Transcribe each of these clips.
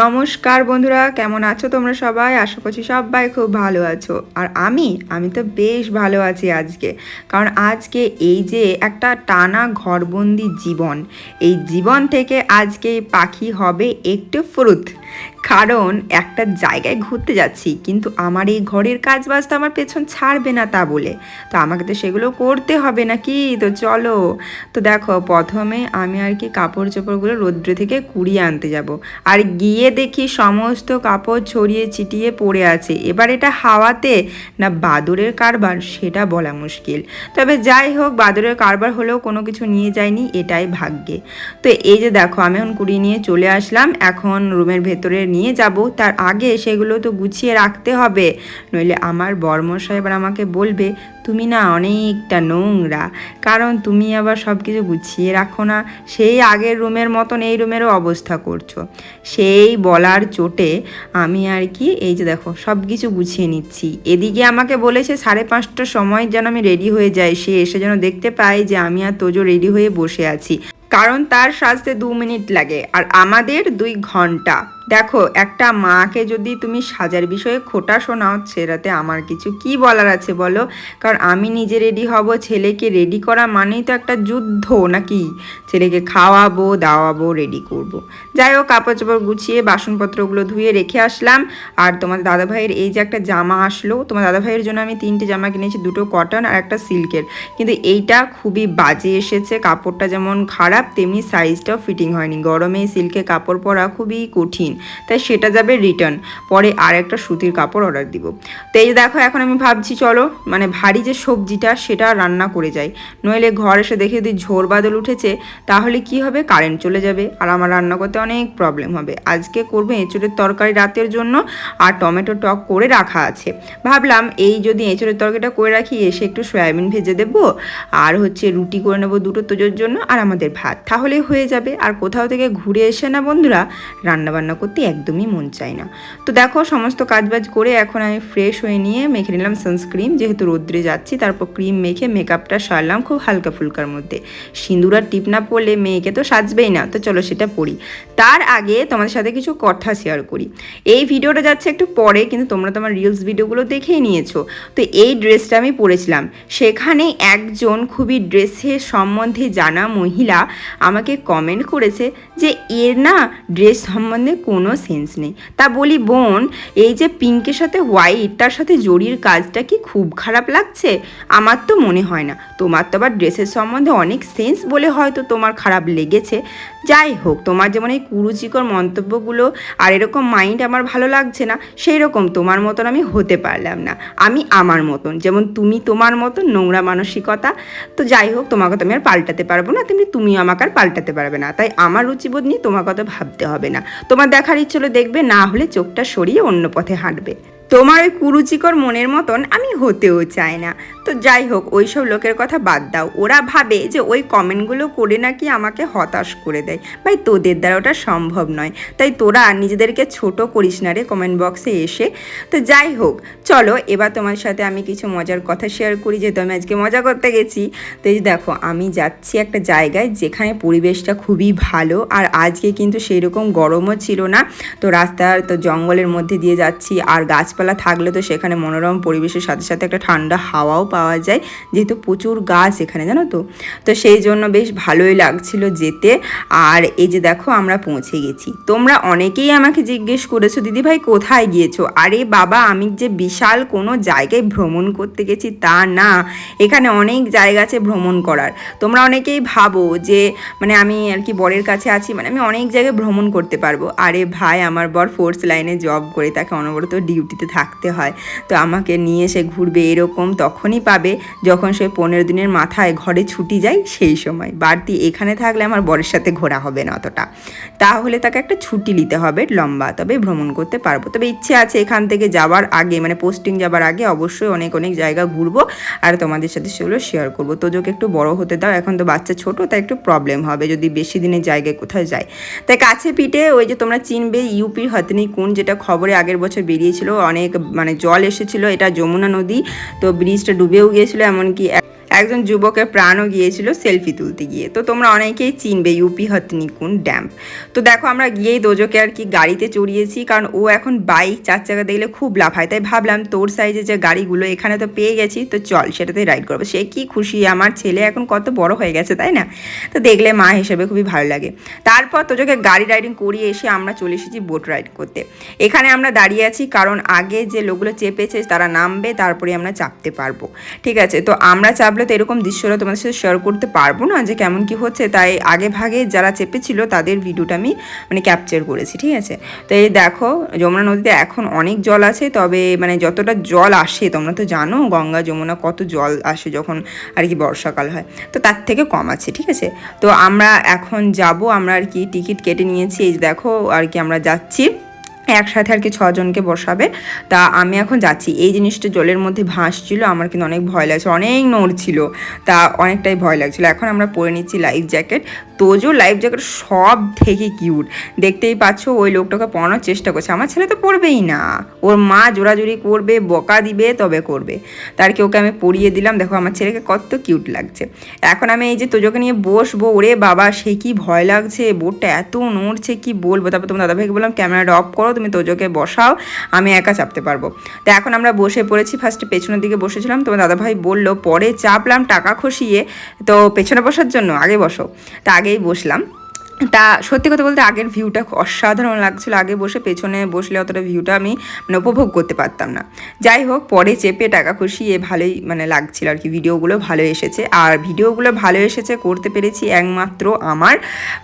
নমস্কার বন্ধুরা, কেমন আছো তোমরা সবাই? আশা করছি সবাই খুব ভালো আছো। আর আমি আমি তো বেশ ভালো আছি আজকে। কারণ আজকে এই যে একটা টানা ঘরবন্দি জীবন, এই জীবন থেকে আজকে পাখি হবে একটু ফ্রুত কারণ একটা জায়গায় ঘুরতে যাচ্ছি, কিন্তু আমার এই ঘরের কাজ বাজ তো আমার পেছন ছাড়বে না তা বলে। তো আমাকে তো সেগুলো করতে হবে নাকি তো চলো। তো দেখো, প্রথমে আমি আর কি কাপড় চোপড়গুলো রৌদ্রে থেকে কুড়িয়ে আনতে যাব। আর গিয়ে দেখি সমস্ত কাপড় ছড়িয়ে ছিটিয়ে পড়ে আছে। এবার এটা হাওয়াতে না বাদরের কারবার? সেটা বলা মুশকিল। তবে যাই হোক, বাদরের কারবার হলেও কোনো কিছু নিয়ে যায়নি এটাই ভাগ্যে। তো এই যে দেখো, আমি এখন কুড়িয়ে নিয়ে চলে আসলাম। এখন রুমের ভেতরে নিয়ে যাব, তার আগে সেগুলো তো গুছিয়ে রাখতে হবে। নইলে আমার বর্মশাই এবার আমাকে বলবে, তুমি না অনেকটা নোংরা। কারণ তুমি আবার সব কিছু গুছিয়ে রাখো না। সেই আগের রুমের মতন এই রুমেরও অবস্থা করছ। সেই বলার চোটে আমি আর কি, এই যে দেখো সব কিছু গুছিয়ে নিচ্ছি। এদিকে আমাকে বলেছে সাড়ে পাঁচটার সময় যেন আমি রেডি হয়ে যাই। সে এসে যেন দেখতে পাই যে আমি আর তোজো রেডি হয়ে বসে আছি। কারণ তার সাজতে দু মিনিট লাগে, আর আমাদের দুই ঘণ্টা। দেখো, একটা মাকে যদি তুমি সাজার বিষয়ে খোটা শোনাও সেটাতে আমার কিছু কি বলার আছে বলো? কারণ আমি নিজে রেডি হব, ছেলেকে রেডি করা মানেই তো একটা যুদ্ধ নাকি? ছেলেকে খাওয়াবো, দাওয়াবো রেডি করব। যাই হোক কাপড় চোপড় গুছিয়ে বাসনপত্রগুলো ধুয়ে রেখে আসলাম। আর তোমাদের দাদাভাইয়ের এই যে একটা জামা আসলো তোমার দাদাভাইয়ের জন্য আমি তিনটে জামা কিনেছি, দুটো কটন আর একটা সিল্কের কিন্তু এইটা খুবই বাজে এসেছে, কাপড়টা যেমন খারাপ, তেমনি সাইজটাও ফিটিং হয়নি। গরমে সিল্কে কাপড় পরা খুবই কঠিন। তাই সেটা যাবে রিটার্ন পরে আর একটা সুতির কাপড় অর্ডার দিব। তো এই দেখো, এখন আমি ভাবছি, চলো মানে ভারী যে সবজিটা, সেটা রান্না করে যাই। নইলে ঘর এসে দেখে যদি ঝোর বাদল উঠেছে, তাহলে কি হবে? কারেন্ট চলে যাবে আর আমার রান্না করতে অনেক প্রবলেম হবে। আজকে করব এঁচুড়ের তরকারি রাতের জন্য আর টমেটো টক করে রাখা আছে। ভাবলাম এই যদি এঁচুড়ের তরকারিটা করে রাখি, এসে একটু সয়াবিন ভেজে দেবো আর হচ্ছে রুটি করে নেব দুটো তোজোর জন্য আর আমাদের ভাত। তাহলে হয়ে যাবে। আর কোথাও থেকে ঘুরে এসে না বন্ধুরা, রান্নাবান্না করতে একদমই মন চায় না। তো দেখো সমস্ত কাজবাজ করে এখন আমি ফ্রেশ হয়ে নিয়ে মেখে নিলাম সানস্ক্রিন যেহেতু রোদ্রে যাচ্ছি, তারপর ক্রিম মেখে মেকআপটা সারলাম খুব হালকা ফুলকার মধ্যে। সিঁদুর আর টিপ না পরলে মেয়েকে তো সাজবেই না, তো চলো সেটা পড়ি। তার আগে তোমাদের সাথে কিছু কথা শেয়ার করি। এই ভিডিওটা যাচ্ছে একটু পরে, কিন্তু তোমরা তোমার রিলস ভিডিওগুলো দেখেই নিয়েছো। তো এই ড্রেসটা আমি পরেছিলাম। সেখানে একজন খুবই ড্রেসের সম্বন্ধে জানা মহিলা আমাকে কমেন্ট করেছে যে, এর না ড্রেস সম্বন্ধে কোনো সেন্স নেই। তা বলি, বোন, এই যে পিঙ্কের সাথে হোয়াইট তার সাথে জরির কাজটা কি খুব খারাপ লাগছে? আমার তো মনে হয় না। তোমার তো আবার ড্রেসের সম্বন্ধে অনেক সেন্স বলে হয়তো তোমার খারাপ লেগেছে। যাই হোক, তোমার যেমন এই কুরুচিকর মন্তব্যগুলো আর এরকম মাইন্ড আমার ভালো লাগছে না সেই রকম তোমার মতন আমি হতে পারলাম না। আমি আমার মতন, যেমন তুমি তোমার মতন নোংরা মানসিকতা, তো যাই হোক, তোমাকে তো আমি আর পাল্টাতে পারব না, তেমনি তুমিও আমাকে আর পাল্টাতে পারবে না, তাই আমার রুচিবোধ নিয়ে তোমার কথা ভাবতে হবে না। তোমার দেখার ইচ্ছে হলে দেখবে, না হলে চোখটা সরিয়ে অন্য পথে হাঁটবে। তোমার ওই কুরুচিকর মনের মতন আমি হতেও চাই না। তো যাই হোক ওই সব লোকের কথা বাদ দাও। ওরা ভাবে যে ওই কমেন্টগুলো করে নাকি আমাকে হতাশ করে দেয়। ভাই, তোদের দ্বারা ওটা সম্ভব নয়। তাই তোরা নিজেদেরকে ছোট করিস না রে কমেন্ট বক্সে এসে। তো যাই হোক, চলো, এবার তোমার সাথে আমি কিছু মজার কথা শেয়ার করি, যেহেতু আমি আজকে মজা করতে গেছি। তো এই দেখো, আমি যাচ্ছি একটা জায়গায় যেখানে পরিবেশটা খুবই ভালো আর আজকে কিন্তু সেই রকম গরমও ছিল না। তো রাস্তার, তো জঙ্গলের মধ্যে দিয়ে যাচ্ছি আর গাছপালা থাকলে তো সেখানে মনোরম পরিবেশের সাথে সাথে একটা ঠান্ডা হাওয়াও পাওয়া যায়, যেহেতু প্রচুর গাছ এখানে, জানো তো? তো সেই জন্য বেশ ভালোই লাগছিল যেতে। আর এই যে দেখো, আমরা পৌঁছে গেছি। তোমরা অনেকেই আমাকে জিজ্ঞেস করেছ, দিদিভাই, কোথায় গিয়েছো? আরে বাবা, আমি যে বিশাল কোনো জায়গায় ভ্রমণ করতে গেছি তা না। এখানে অনেক জায়গা আছে ভ্রমণ করার। তোমরা অনেকেই ভাবো যে মানে আমি আর কি বরের কাছে আছি মানে আমি অনেক জায়গায় ভ্রমণ করতে পারব। আরে ভাই, আমার বর ফোর্স লাইনে জব করে তাকে অনবরত ডিউটিতে থাকতে হয়। তো আমাকে নিয়ে সে ঘুরবে এরকম তখনই পাবে যখন সে পনেরো দিনের মাথায় ঘরে ছুটি যায় সেই সময়। বাড়তি এখানে থাকলে আমার বরের সাথে ঘোরা হবে না অতটা। তাহলে তাকে একটা ছুটি নিতে হবে লম্বা, তবে ভ্রমণ করতে পারব। তবে ইচ্ছে আছে এখান থেকে যাওয়ার আগে মানে পোস্টিং যাবার আগে অবশ্যই অনেক অনেক জায়গা ঘুরবো আর তোমাদের সাথে সেগুলো শেয়ার করব। তো তোজোকে একটু বড় হতে দাও, এখন তো বাচ্চা ছোট, তাই একটু প্রবলেম হবে যদি বেশি দিনের জায়গায় কোথায় যায়। তাই কাছে পিঠে ওই যে তোমরা চিনবে ইউপির হতনি কোন, যেটা খবরে আগের বছর বেরিয়েছিল অনেক মানে জল এসেছিল এটা যমুনা নদী তো ব্রিজটা ডুবেও গিয়েছিল এমনকি একজন যুবকের প্রাণও গিয়েছিল সেলফি তুলতে গিয়ে। তো তোমরা অনেকেই চিনবে ইউপি হতনিকুন ড্যাম তো দেখো আমরা গিয়েই দোজোকে আর কি গাড়িতে চড়িয়েছি, কারণ ও এখন বাইক চার চাকা দেখলে খুব লাফায় তাই ভাবলাম তোর সাইজে যে গাড়িগুলো, এখানে তো পেয়ে গেছি, তো চল সেটাতে রাইড করব। সে কি খুশি, আমার ছেলে এখন কত বড় হয়ে গেছে, তাই না? তো দেখলে মা হিসেবে খুবই ভালো লাগে। তারপর তোজোকে গাড়ি রাইডিং করিয়ে এসে আমরা চলে এসেছি বোট রাইড করতে। এখানে আমরা দাঁড়িয়ে আছি, কারণ আগে যে লোকগুলো চেপেছে তারা নামবে, তারপরে আমরা চাপতে পারব। ঠিক আছে, তো আমরা চাপলে তো এরকম দৃশ্যটা তোমাদের সাথে শেয়ার করতে পারব না যে কেমন কি হচ্ছে। তাই আগে ভাগে যারা চেপেছিল, তাদের ভিডিওটা আমি মানে ক্যাপচার করেছি, ঠিক আছে? তো এই দেখো, যমুনা নদীতে এখন অনেক জল আছে, তবে মানে যতটা জল আসে, তোমরা তো জানো, গঙ্গা, যমুনা কত জল আসে যখন আর কি বর্ষাকাল হয়, তো তার থেকে কম আছে, ঠিক আছে? তো আমরা এখন যাব, আমরা আর কি টিকিট কেটে নিয়েছি, এই দেখো, আর কি আমরা যাচ্ছি। একসাথে আর কি ছজনকে বসাবে। তা আমি এখন যাচ্ছি। এই জিনিসটা জলের মধ্যে ভাসছিল, আমার কিন্তু অনেক ভয় লাগছে, অনেক নড়ছিল তা অনেকটাই ভয় লাগছিল। এখন আমরা পরে নিচ্ছি লাইফ জ্যাকেট তোজো লাইফ জ্যাকেট সব থেকে কিউট দেখতেই পাচ্ছ, ওই লোকটাকে পড়ানোর চেষ্টা করছে। আমার ছেলে তো পড়বেই না। ওর মা জোরাজুরি করবে, বকা দিবে, তবে করবে। তার কি ওকে আমি পড়িয়ে দিলাম? দেখো আমার ছেলেকে কত কিউট লাগছে। এখন আমি এই যে তোজোকে নিয়ে বসবো, ওরে বাবা, সে কি ভয় লাগছে? বোটটা এত নড়ছে, কি বলব? তারপর তোমার দাদাভাইকে বললাম ক্যামেরাটা অফ করো তুমি তোজোকে বসাও, আমি একা চাপতে পারব। তো এখন আমরা বসে পড়েছি ফার্স্টে পেছনের দিকে বসেছিলাম, তোমার দাদাভাই বলল, পরে চাপলাম টাকা খসিয়ে, তো পেছনে বসার জন্য, আগে বসো। তা আগেই বসলাম। তা সত্যি কথা বলতে আগের ভিউটা অসাধারণ লাগছিল। আগে বসে পেছনে বসলে অতটা ভিউটা আমি মানে উপভোগ করতে পারতাম না। যাই হোক, পরে চেপে টাকা খুশিয়ে ভালোই মানে লাগছিল আর কি। ভিডিওগুলো ভালো এসেছে। আর ভিডিওগুলো ভালো এসেছে করতে পেরেছি একমাত্র আমার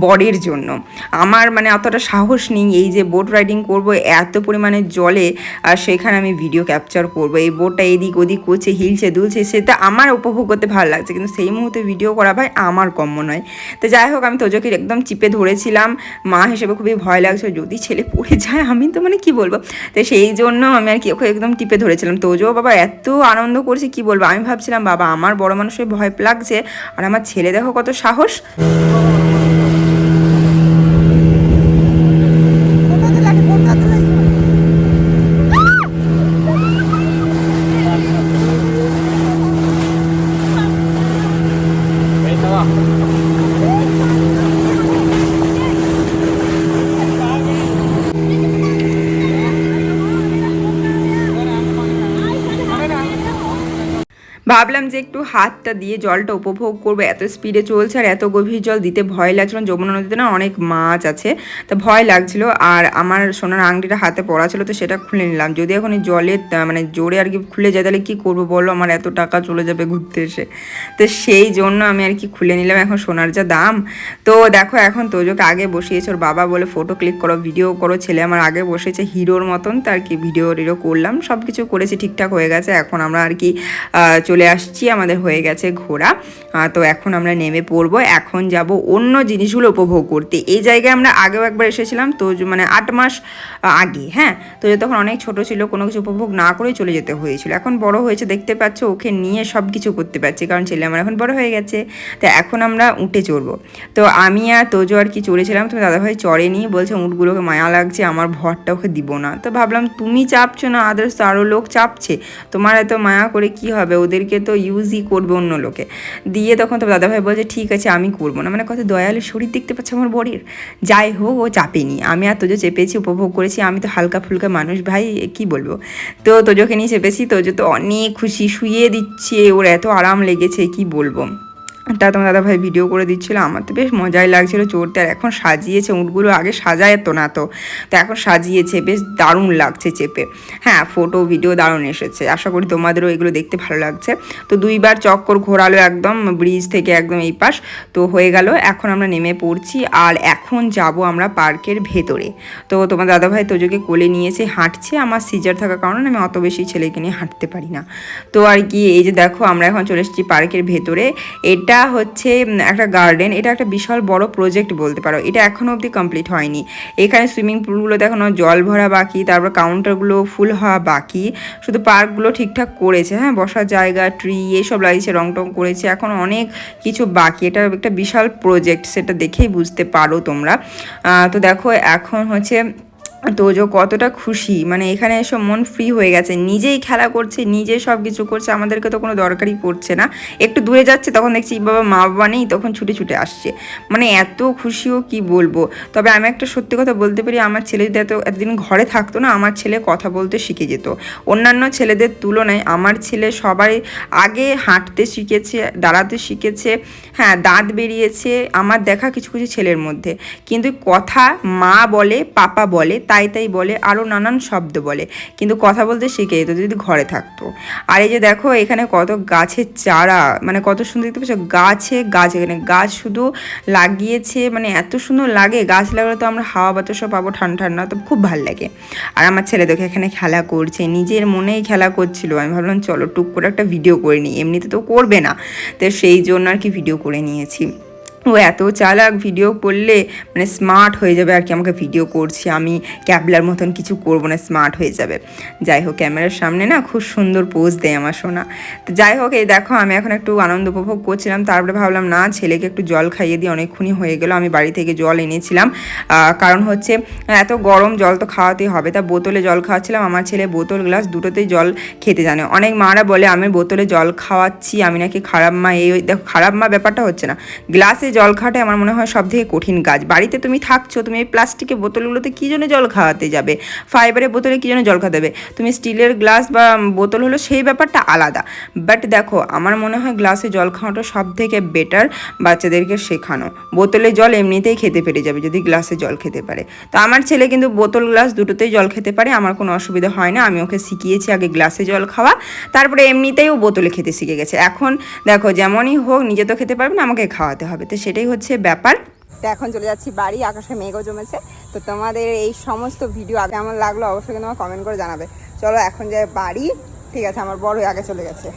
বডির জন্য। আমার মানে অতটা সাহস নেই এই যে বোট রাইডিং করব, এত পরিমাণে জলে, আর সেখানে আমি ভিডিও ক্যাপচার করব। এই বোটটা এদিক ওদিক করছে, হিলছে, দুলছে সেটা আমার উপভোগ করতে ভালো লাগছে। কিন্তু সেই মুহূর্তে ভিডিও করা ভাই আমার কম্য নয়। তো যাই হোক, আমি তোজকে একদম চিপে ধরেছিলাম। মা হিসেবে খুবই ভয় লাগছে, যদি ছেলে পড়ে যায়, আমি তো মানে কি বলব? তো সেই জন্য আমি আর কি ওকে একদম টিপে ধরেছিলাম। তোজো বাবা এত আনন্দ করছে, কি বলব? আমি ভাবছিলাম, বাবা, আমার বড় মানুষের ভয় লাগছে, আর আমার ছেলে দেখো কত সাহস। ভাবলাম যে একটু হাতটা দিয়ে জলটা উপভোগ করব। এত স্পিডে চলছে আর এত গভীর জল দিতে ভয় লাগছিল যমুনা নদীতে না অনেক মাছ আছে তা ভয় লাগছিল। আর আমার সোনার আংটিটা হাতে পড়া ছিল তো সেটা খুলে নিলাম। যদি এখন জলে মানে জোরে আর কি খুলে যায় তাহলে কী করব বলো? আমার এত টাকা চলে যাবে ঘুরতে এসে। তো সেই জন্য আমি আর কি খুলে নিলাম এখন সোনার যা দাম। তো দেখো এখন তোজোকে আগে বসিয়েছে ওর বাবা বলে ফটো ক্লিক করো ভিডিও করো। ছেলে আমার আগে বসেছে হিরোর মতন তো আর কি ভিডিও টিডিও করলাম। সব কিছু করেছি ঠিকঠাক হয়ে গেছে। এখন আমরা আর কি আহ, চলে আসছি, আমাদের হয়ে গেছে ঘোরা। তো এখন আমরা নেমে পড়ব। এখন যাব অন্য জিনিসগুলো উপভোগ করতে। এই জায়গায় আমরা আগেও একবার এসেছিলাম, তো মানে আট মাস আগে হ্যাঁ? তো তখন অনেক ছোট ছিল, কোনো কিছু উপভোগ না করেই চলে যেতে হয়েছিল। এখন বড় হয়েছে, দেখতে পাচ্ছ, ওকে নিয়ে সব কিছু করতে পারছি, কারণ ছেলে আমার এখন বড় হয়ে গেছে। তো এখন আমরা উঠে চড়বো। তো আমি আর তোজো আর কি চড়েছিলাম, তো দাদাভাই চড়েনি, বলছে উঁটগুলোকে মায়া লাগছে, আমার ভরটা ওকে দিব না। তো ভাবলাম, তুমি চাপছো না আদার্স আরও লোক চাপছে। তোমার এত মায়া করে কি হবে? ওদেরকে তো ইউজই করবে অন্য লোকে। দিয়ে তখন তো দাদাভাই বলছে ঠিক আছে, আমি করব না। মানে কত দয়ালু শরীর দেখতে পাচ্ছে আমার বডির যাই হোক, ও চাপেনি। আমি আর তোজো চেপেছি, উপভোগ করেছি। আমি তো হালকা ফুলকা মানুষ, ভাই কি বলব? তো তোজোকে নিয়ে চেপেছি, তোজো তো অনেক খুশি শুয়ে দিচ্ছে। ওর এত আরাম লেগেছে, কি বলব? তা তোমার দাদাভাই ভিডিও করে দিচ্ছিল, আমার তো বেশ মজাই লাগছিল চড়তে। আর এখন সাজিয়েছে, উঁটগুলো আগে সাজায় তো না তো। তো এখন সাজিয়েছে, বেশ দারুণ লাগছে চেপে। হ্যাঁ ফটো ভিডিও দারুণ এসেছে। আশা করি তোমাদেরও এগুলো দেখতে ভালো লাগছে। তো দুইবার চক্কর ঘোরালো একদম ব্রিজ থেকে একদম এই পাশ। তো হয়ে গেল, এখন আমরা নেমে পড়ছি আর এখন যাব আমরা পার্কের ভেতরে। তো তোমার দাদাভাই তোজোকে কোলে নিয়েছে, হাঁটছে। আমার সিজার থাকার কারণে আমি অত বেশি ছেলেকে নিয়ে হাঁটতে পারি না। তো আর কি, এই যে দেখো, আমরা এখন চলে এসেছি পার্কের ভেতরে। এটা হচ্ছে একটা গার্ডেন এটা একটা বিশাল বড় প্রজেক্ট বলতে পারো। এটা এখনও অবধি কমপ্লিট হয়নি। এখানে সুইমিং পুলগুলোতে এখনও জল ভরা বাকি, তারপর কাউন্টারগুলো ফুল হওয়া বাকি। শুধু পার্কগুলো ঠিকঠাক করেছে হ্যাঁ বসার জায়গা ট্রি এসব লাগিয়েছে রং টং করেছে, এখন অনেক কিছু বাকি। এটা একটা বিশাল প্রজেক্ট সেটা দেখেই বুঝতে পারো তোমরা। তো দেখো, এখন হচ্ছে তোজো কতটা খুশি। মানে এখানে এসে মন ফ্রি হয়ে গেছে। নিজেই খেলা করছে, নিজে সব কিছু করছে, আমাদেরকে তো কোনো দরকারই পড়ছে না। একটু দূরে যাচ্ছে, তখন দেখছি বাবা মা বাবা নেই, তখন ছুটে ছুটে আসছে। মানে এত খুশিও কি বলব? তবে আমি একটা সত্যি কথা বলতে পারি, আমার ছেলে যদি এত, এতদিন ঘরে থাকতো না, আমার ছেলে কথা বলতে শিখে যেত। অন্যান্য ছেলেদের তুলনায় আমার ছেলে সবাই আগে হাঁটতে শিখেছে, দাঁড়াতে শিখেছে হ্যাঁ দাঁত বেরিয়েছে, আমার দেখা কিছু কিছু ছেলের মধ্যে। কিন্তু কথা মা বলে, পাপা বলে তাই তাই বলে, আরও নানান শব্দ বলে। কিন্তু কথা বলতে শিখে যেত যদি ঘরে থাকতো। আর এই যে দেখো, এখানে কত গাছের চারা মানে কত সুন্দর দেখতে পাচ্ছ, গাছে গাছ, এখানে গাছ শুধু লাগিয়েছে মানে এত সুন্দর লাগে, গাছ লাগালে তো আমরা হাওয়া বাতাসও পাবো ঠান্ডা ঠান্ডা, তো খুব ভালো লাগে। আর আমার ছেলে দেখে, এখানে খেলা করছে, নিজের মনেই খেলা করছিল। আমি ভাবলাম, চলো টুক করে একটা ভিডিও করে নিই, এমনিতে তো করবে না। তো সেই জন্য আর কি ভিডিও করে নিয়েছি। ও এত চালাক ভিডিও করলে মানে স্মার্ট হয়ে যাবে আর কি, আমাকে ভিডিও করছি, আমি ক্যাবলার মতন কিছু করব না স্মার্ট হয়ে যাবে। যাই হোক ক্যামেরার সামনে না খুব সুন্দর পোজ দেয় আমার সোনা। তো যাই হোক, এই দেখো, আমি এখন একটু আনন্দ উপভোগ করছিলাম, তারপরে ভাবলাম, না, ছেলেকে একটু জল খাইয়ে দিয়ে অনেকক্ষণই হয়ে গেল, আমি বাড়ি থেকে জল এনেছিলাম। কারণ হচ্ছে, এত গরম, জল তো খাওয়াতেই হবে। তা বোতলে জল খাওয়াচ্ছিলাম, আমার ছেলে বোতল গ্লাস দুটোতেই জল খেতে জানে। অনেক মারা বলে, আমি বোতলে জল খাওয়াচ্ছি, আমি নাকি খারাপ মা, এই দেখো, খারাপ মা ব্যাপারটা হচ্ছে না। গ্লাসে জল খাওয়াটাই আমার মনে হয় সব থেকে কঠিন কাজ। বাড়িতে তুমি থাকছো, তুমি এই প্লাস্টিকের বোতলগুলোতে কী জন্য জল খাওয়াতে যাবে? ফাইবারের বোতলে কী জন্য জল খাওয়াতে তুমি স্টিলের গ্লাস বা বোতল হলো সেই ব্যাপারটা আলাদা। বাট দেখো, আমার মনে হয় গ্লাসে জল খাওয়াটা সব থেকে বেটার বাচ্চাদেরকে শেখানো। বোতলে জল এমনিতেই খেতে পেরে যাবে যদি গ্লাসে জল খেতে পারে। তো আমার ছেলে কিন্তু বোতল গ্লাস দুটোতেই জল খেতে পারে, আমার কোনো অসুবিধা হয় না। আমি ওকে শিখিয়েছি আগে গ্লাসে জল খাওয়া, তারপরে এমনিতেই ও বোতলে খেতে শিখে গেছে। এখন দেখো, যেমনই হোক, নিজে তো খেতে পারবে না, আমাকে খাওয়াতে হবে। তো সেটাই হচ্ছে ব্যাপার। তো এখন চলে যাচ্ছি বাড়ি, আকাশে মেঘও জমেছে। তো তোমাদের এই সমস্ত ভিডিও আগে আমার লাগল অবশ্যই কিন্তু আমার কমেন্ট করে জানাবে। চলো এখন যাই বাড়ি, ঠিক আছে, আমার বড় আগে চলে গেছে।